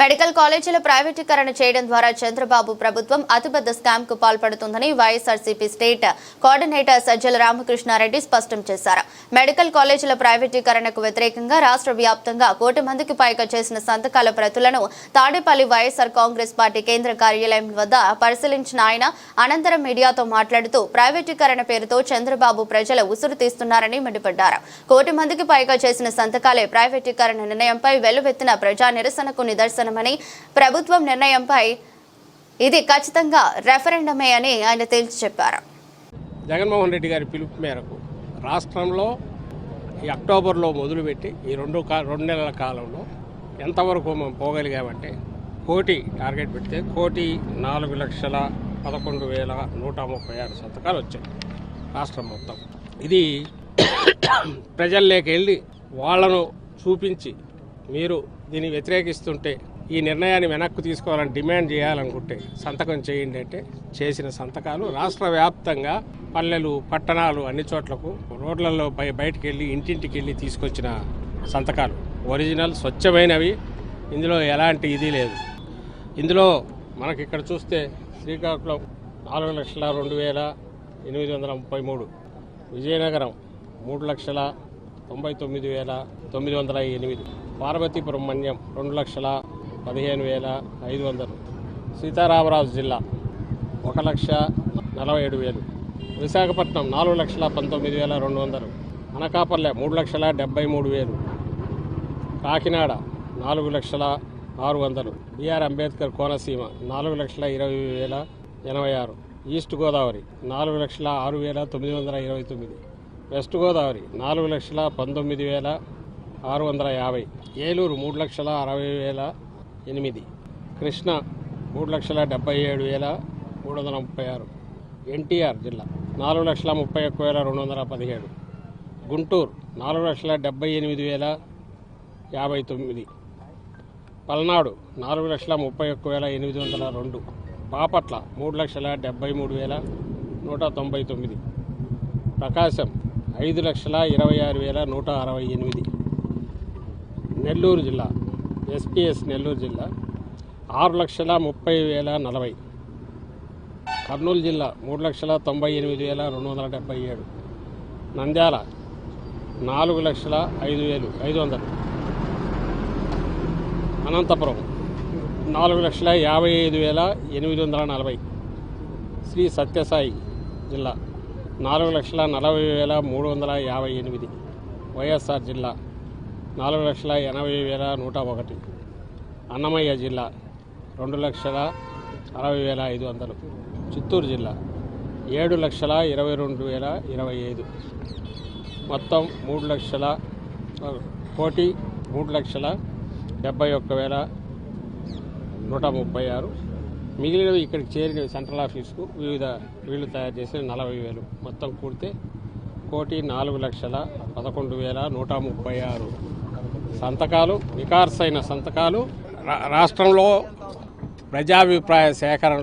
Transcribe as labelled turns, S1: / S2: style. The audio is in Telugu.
S1: మెడికల్ కాలేజీల ప్రైవేటీకరణ చేయడం ద్వారా చంద్రబాబు ప్రభుత్వం అతిపెద్ద స్కామ్కు పాల్పడుతుందని YSRCP state coordinator Sajjala Ramakrishna Reddy స్పష్టం చేశారు. మెడికల్ కాలేజీల ప్రైవేటీకరణకు వ్యతిరేకంగా రాష్ట్ర వ్యాప్తంగా కోటి మందికి పైగా చేసిన సంతకాల ప్రతులను తాడేపల్లి వైఎస్ఆర్ కాంగ్రెస్ పార్టీ కేంద్ర కార్యాలయం వద్ద పరిశీలించిన ఆయన అనంతరం మీడియాతో మాట్లాడుతూ ప్రైవేటీకరణ పేరుతో చంద్రబాబు ప్రజల ఉసురు తీస్తున్నారని మండిపడ్డారు. కోటి మందికి పైగా చేసిన సంతకాలే ప్రైవేటీకరణ నిర్ణయంపై వెల్లువెత్తిన ప్రజా నిరసనకు నిదర్శనం నిదర్శనమని ప్రభుత్వం నిర్ణయంపై ఇది ఖచ్చితంగా రెఫరెండమే అని ఆయన తేల్చి చెప్పారు.
S2: జగన్మోహన్ రెడ్డి గారి పిలుపు మేరకు రాష్ట్రంలో ఈ అక్టోబర్లో మొదలుపెట్టి ఈ రెండు కా రెండు నెలల కాలంలో ఎంతవరకు మేము పోగలిగామంటే కోటి టార్గెట్ పెడితే కోటి నాలుగు లక్షల పదకొండు వేల నూట ముప్పై ఆరు సంతకాలు వచ్చాయి రాష్ట్రం మొత్తం. ఇది ప్రజల్లోకి వెళ్ళి వాళ్ళను చూపించి మీరు దీన్ని వ్యతిరేకిస్తుంటే ఈ నిర్ణయాన్ని వెనక్కు తీసుకోవాలని డిమాండ్ చేయాలనుకుంటే సంతకం చేయండి అంటే చేసిన సంతకాలు రాష్ట్ర వ్యాప్తంగా పల్లెలు పట్టణాలు అన్ని చోట్లకు రోడ్లలో బయ బయటికి వెళ్ళి ఇంటింటికి వెళ్ళి తీసుకొచ్చిన సంతకాలు. ఒరిజినల్ స్వచ్ఛమైనవి. ఇందులో ఎలాంటి ఇది లేదు. ఇందులో మనకి ఇక్కడ చూస్తే శ్రీకాకుళం నాలుగు లక్షల రెండు వేల ఎనిమిది వందల ముప్పై మూడు. విజయనగరం మూడు లక్షల తొంభై తొమ్మిది వేల తొమ్మిది వందల ఎనిమిది. పార్వతీపురం మన్యం రెండు లక్షల పదిహేను వేల ఐదు వందలు. సీతారామరాజు జిల్లా ఒక లక్ష నలభై ఏడు వేలు. విశాఖపట్నం నాలుగు లక్షల పంతొమ్మిది వేల రెండు వందలు. అనకాపల్లె మూడు లక్షల డెబ్బై మూడు వేలు. కాకినాడ నాలుగు లక్షల ఆరు వందలు. బిఆర్ అంబేద్కర్ కోనసీమ నాలుగు లక్షల ఇరవై వేల ఎనభై ఆరు. ఈస్ట్ గోదావరి నాలుగు లక్షల ఆరు వేల తొమ్మిది వందల ఇరవై తొమ్మిది. వెస్ట్ గోదావరి నాలుగు లక్షల పంతొమ్మిది వేల ఆరు వందల యాభై. ఏలూరు మూడు లక్షల అరవై వేల ఎనిమిది. కృష్ణ మూడు లక్షల డెబ్బై ఏడు వేల మూడు వందల ముప్పై ఆరు. ఎన్టీఆర్ జిల్లా నాలుగు లక్షల ముప్పై ఒక్క వేల రెండు వందల పదిహేడు. గుంటూరు నాలుగు లక్షల డెబ్బై ఎనిమిది వేల యాభై తొమ్మిది. పల్నాడు నాలుగు లక్షల ముప్పై ఒక్క వేల ఎనిమిది వందల రెండు. బాపట్ల మూడు లక్షల డెబ్బై మూడు వేల నూట తొంభై తొమ్మిది. ప్రకాశం ఐదు లక్షల ఇరవై ఆరు వేల నూట అరవై ఎనిమిది. నెల్లూరు జిల్లా ఎస్పీఎస్ నెల్లూరు జిల్లా ఆరు లక్షల ముప్పై వేల నలభై. కర్నూలు జిల్లా మూడు లక్షల తొంభై ఎనిమిది వేల రెండు వందల డెబ్బై ఏడు. నంద్యాల నాలుగు లక్షల ఐదు వేలు ఐదు వందలు. అనంతపురం నాలుగు లక్షల యాభై ఐదు వేల ఎనిమిది వందల నలభై. శ్రీ సత్యసాయి జిల్లా నాలుగు లక్షల నలభై వేల మూడు వందల యాభై ఎనిమిది. వైఎస్ఆర్ జిల్లా నాలుగు లక్షల ఎనభై వేల నూట ఒకటి. అన్నమయ్య జిల్లా రెండు లక్షల అరవై వేల ఐదు వందలు. చిత్తూరు జిల్లా ఏడు లక్షల ఇరవై రెండు వేల ఇరవై ఐదు. మొత్తం మూడు లక్షల కోటి మూడు లక్షల డెబ్బై ఒక్క వేల నూట ముప్పై ఆరు. మిగిలినవి ఇక్కడికి చేరిన సెంట్రల్ ఆఫీస్కు వివిధ వీళ్ళు తయారు చేసిన నలభై వేలు. మొత్తం కూడితే కోటి నాలుగు లక్షల పదకొండు వేల నూట ముప్పై ఆరు. సంతకాలు వికార్సైన సంతకాలు రా- రాష్ట్రంలో ప్రజాభిప్రాయ సేకరణ